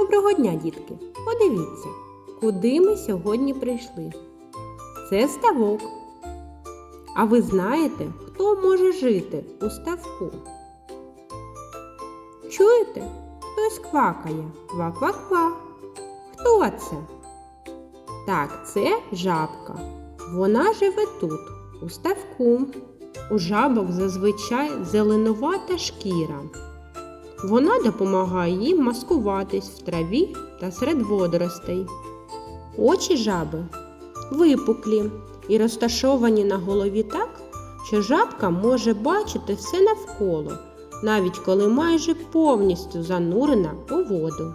Доброго дня, дітки! Подивіться, куди ми сьогодні прийшли. Це ставок. А ви знаєте, хто може жити у ставку? Чуєте? Хтось квакає. Ква-ква-ква. Хто це? Так, це жабка. Вона живе тут, у ставку. У жабок зазвичай зеленувата шкіра. Вона допомагає їм маскуватись в траві та серед водоростей. Очі жаби випуклі і розташовані на голові так, що жабка може бачити все навколо, навіть коли майже повністю занурена у воду.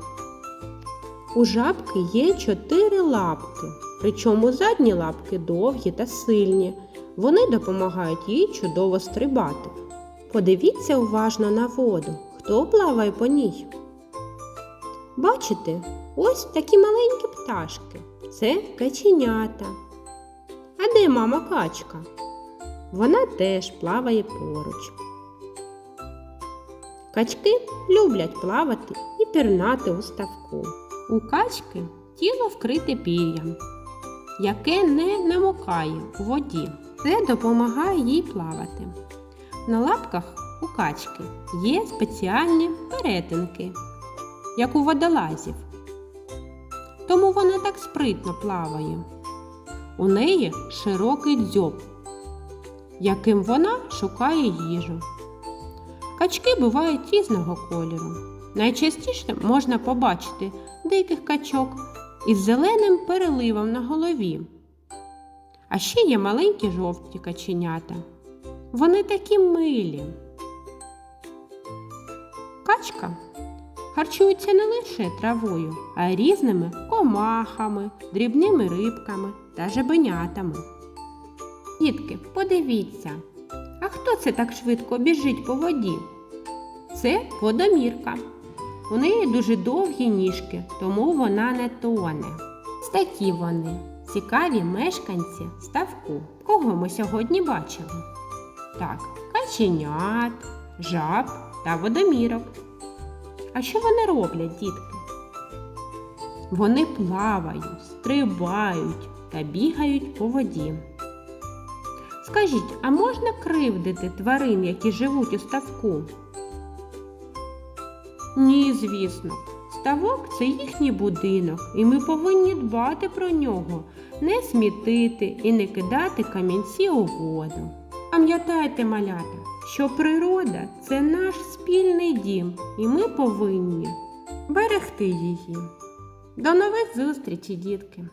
У жабки є чотири лапки, причому задні лапки довгі та сильні. Вони допомагають їй чудово стрибати. Подивіться уважно на воду, хто плаває по ній. Бачите, ось такі маленькі пташки. Це каченята. А де мама качка? Вона теж плаває поруч. Качки люблять плавати і пірнати у ставку. У качки тіло вкрите пір'ям, яке не намокає у воді. Це допомагає їй плавати. На лапках у качки є спеціальні перетинки, як у водолазів. Тому вона так спритно плаває. У неї широкий дзьоб, яким вона шукає їжу. Качки бувають різного кольору. Найчастіше можна побачити диких качок із зеленим переливом на голові. А ще є маленькі жовті каченята. Вони такі милі. Качка харчується не лише травою, а й різними комахами, дрібними рибками та жабенятами. Дітки, подивіться, а хто це так швидко біжить по воді? Це водомірка. У неї дуже довгі ніжки, тому вона не тоне. Ось такі вони цікаві мешканці ставку. Кого ми сьогодні бачили? Так, каченят, жаб та водомірок. А що вони роблять, дітки? Вони плавають, стрибають та бігають по воді. Скажіть, а можна кривдити тварин, які живуть у ставку? Ні, звісно. Ставок це їхній будинок, і ми повинні дбати про нього, не смітити і не кидати камінці у воду. Пам'ятайте, малята, що природа це наш спільний дім, і ми повинні берегти її. До нових зустрічей, дітки!